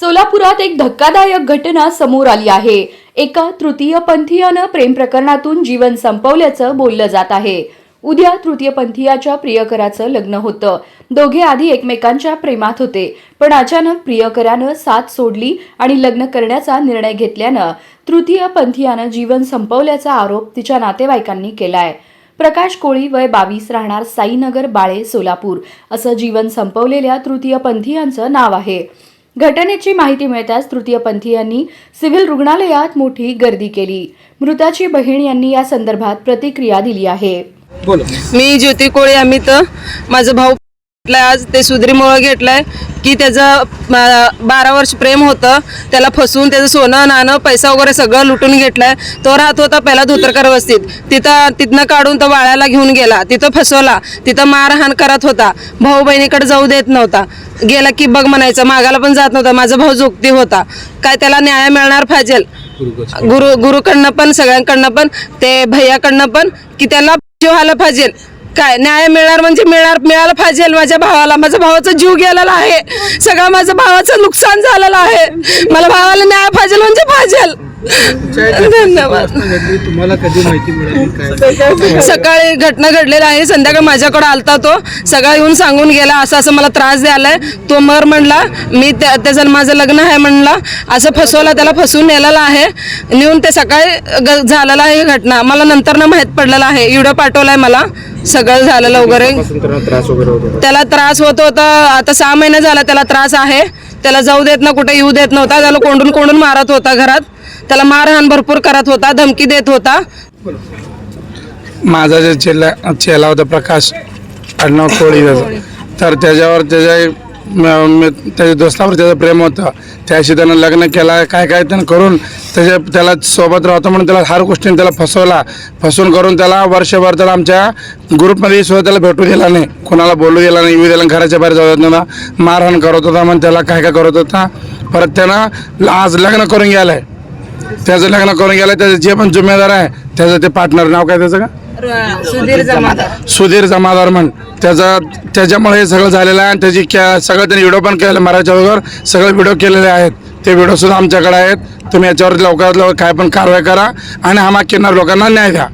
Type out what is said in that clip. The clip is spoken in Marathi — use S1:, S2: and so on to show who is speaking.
S1: सोलापुरात एक धक्कादायक घटना समोर आली आहे. एका तृतीयपंथीयानं प्रेम प्रकरणातून जीवन संपवल्याचं बोललं जात आहे. उद्या तृतीयपंथीयाच्या प्रियकराचं लग्न होतं. दोघे आधी एकमेकांच्या प्रेमात होते पण अचानक प्रियकरानं साथ सोडली आणि लग्न करण्याचा निर्णय घेतल्यानं तृतीयपंथीयानं जीवन संपवल्याचा आरोप तिच्या नातेवाईकांनी केलाय. प्रकाश कोळी वय बावीस राहणार साईनगर बाळे सोलापूर असं जीवन संपवलेल्या तृतीयपंथीयांचं नाव आहे. घटनेची माहिती मिळताच तृतीयपंथीयांनी सिव्हिल रुग्णालयात मोठी गर्दी केली. मृताची बहीण यांनी या संदर्भात प्रतिक्रिया दिली आहे.
S2: बोला.
S3: मी ज्योती कोळी अमित माझा भाऊ आज ते सुधरीमुळं घेतलाय की त्याचं बारा वर्ष प्रेम होतं त्याला फसवून त्याचं सोनं नाणं पैसा वगैरे सगळं लुटून घेतलाय. तो राहत होता पहिला धोतरकर वस्तीत. तिथं तिथनं काढून तो वाळ्याला घेऊन गेला. तिथं फसवला. तिथं मारहाण करत होता. भाऊ बहिणीकडे जाऊ देत नव्हता. गेला की बघ म्हणायचं मागायला पण जात नव्हता. माझा भाऊ जोगती होता. काय त्याला न्याय मिळणार पाहिजे गुरु गुरुकडनं पण सगळ्यांकडनं पण ते भैयाकडनं पण की त्याला जीव आला पाहिजे. काय न्याय मिळणार म्हणजे मिळणार मिळालं पाहिजे माझ्या भावाला. माझ्या भावाचा जीव गेलेला आहे. सगळं माझ्या भावाचं नुकसान झालेलं आहे. मला भावाला न्याय पाहिजे म्हणजे पाहिजे. धन्यवाद.
S2: घडली तुम्हाला कधी माहिती मिळाली काय?
S3: सकाळी घटना घडलेली आहे संध्याकाळी माझ्याकडे आलता तो. सगळं येऊन सांगून गेला असं असं मला त्रास द्यायलाय. तो मर म्हणला मी त्या त्याचं माझं लग्न आहे म्हणला. असं फसवला त्याला फसवून नेलेला आहे. नेऊन ते सकाळी झालेलं आहे ही घटना. मला नंतर ना माहीत पडलेलं आहे. व्हिडिओ पाठवलाय मला. सगळं झालेलं वगैरे. त्याला त्रास होत होता. आता सहा महिने झाला त्याला त्रास आहे. त्याला जाऊ देत ना कुठे येऊ देत नव्हता. त्याला कोंडून कोंडून मारत होता घरात. त्याला मारहाण भरपूर करत होता धमकी देत होता.
S4: माझा जे चेला चेला होता प्रकाश आडनाव कोळी तर त्याच्यावर त्याच्या त्याच्या दोस्तावर त्याचं प्रेम होतं. त्याशी त्यानं लग्न केलं काय काय त्यानं करून त्याच्या त्याला सोबत राहतो म्हणून त्याला हर गोष्टीने त्याला फसवला. फसवून करून त्याला वर्षभर त्याला आमच्या ग्रुपमध्ये सुद्धा त्याला भेटू दिला नाही. कोणाला बोलू दिला नाही येऊ दिला घराच्या बाहेर जाऊ देत नव्हता. मारहाण करत होता म्हणून त्याला काय काय करत होता. परत त्यानं आज लग्न करून गेलाय. त्याचं लग्न करून गेलं त्याचे जे पण जुम्मेदार आहे त्याचं ते पार्टनर नाव काय त्याचं का?
S3: सुधीर जमादार.
S4: सुधीर जमादार म्हण. त्याचं त्याच्यामुळे हे सगळं झालेलं आहे आणि त्याची क्या सगळं त्यांनी व्हिडिओ पण केलेले मराठीच्या वगैरे सगळे व्हिडिओ केलेले आहेत. ते व्हिडिओ सुद्धा आमच्याकडे आहेत. तुम्ही याच्यावर लवकरात लवकर काय पण कारवाई करा आणि हमा किन्नर लोकांना न्याय द्या.